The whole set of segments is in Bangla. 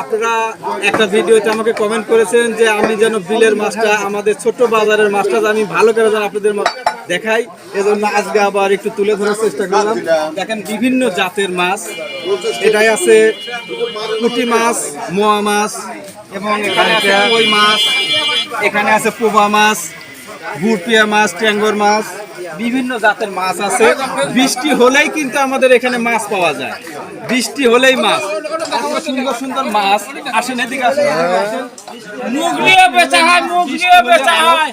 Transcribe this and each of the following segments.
আপনারা একটা ভিডিওতে আমাকে কমেন্ট করেছেন যে আমি যেন বিলের মাছটা, আমাদের ছোট বাজারের মাছটা আমি ভালো করে যেন আপনাদের দেখাই। এজন্য আজকে আবার একটু তুলে ধরার চেষ্টা করলাম। দেখেন বিভিন্ন জাতের মাছ। এটাই আছে পুঁটি মাছ, মোয়া মাছ, এবং এখানে আছে মাছ, এখানে আছে পোবা মাছ, গুড়পিয়া মাছ, ট্যাঙ্গর মাছ, বিভিন্ন জাতের মাছ আছে। বৃষ্টি হলেই কিন্তু আমাদের এখানে মাছ পাওয়া যায়। বৃষ্টি হলেই মাছ। সুন্দর সুন্দর মাছ আসেন এদিকে আসেন। মুখ নিয়ে বেচা হয় মুখ নিয়ে বেচা হয়।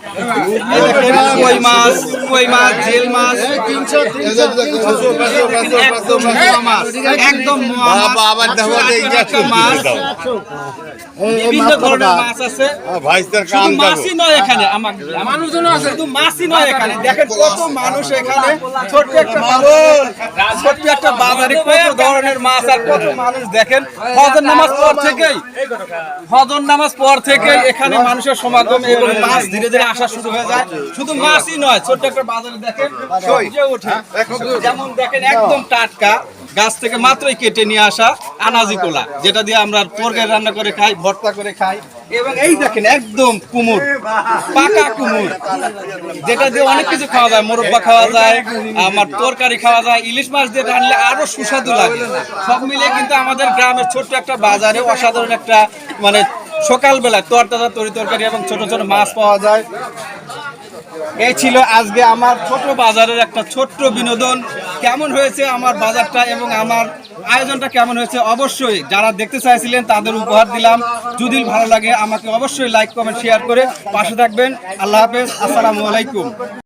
কই মাছ? কই মাছ? জেল মাছ? একদম মাছ। একদম মাছ। মাছ। বিভিন্ন ধরনের মাছ আছে। মাছই নয় এখানে আমার মানুষজন আছে। শুধু মাছই নয় এখানে। দেখেন কত মানুষ এখানে। ছোট্ট একটা বাজার ছোট্ট একটা বাজারে কত ধরনের মাছ আর কত মানুষ দেখেন? হজর নামাজ পর থেকেই, হজর নামাজ পর থেকেই এখানে মানুষের সমাগম এবং মাছ ধীরে ধীরে আসা শুরু হয়ে যায়। শুধু মাছই নয়, ছোট্ট একটা বাজারে দেখেন যেমন দেখেন একদম টাটকা। গাছ থেকে মাত্রই কেটে নিয়ে আসা আনাজি কোলা, যেটা দিয়ে আমরা তরকারি রান্না করে খাই, ভর্তা করে খাই। এবং এই দেখেন, একদম কুমুর, পাকা কুমুর, যেটা দিয়ে অনেক কিছু খাওয়া যায়, মোরব্বা খাওয়া যায়, আমার তরকারি খাওয়া যায়, ইলিশ মাছ দিয়ে রান্নলে আরও সুস্বাদু লাগে। সব মিলে কিন্তু আমাদের গ্রামের ছোট্ট একটা বাজারে অসাধারণ একটা মানে সকালবেলা তরতাজা তরি তরকারি এবং ছোট ছোট মাছ পাওয়া যায়। এই ছিল আজকে আমার ছোট বাজারের একটা ছোট্ট বিনোদন। কেমন হয়েছে আমার বাজারটা এবং আমার আয়োজনটা কেমন হয়েছে? অবশ্যই যারা দেখতে চাইছিলেন তাদের উপহার দিলাম। যদি ভালো লাগে আমাকে অবশ্যই লাইক কমেন্ট শেয়ার করে পাশে থাকবেন। আল্লাহ হাফেজ। আসসালামু আলাইকুম।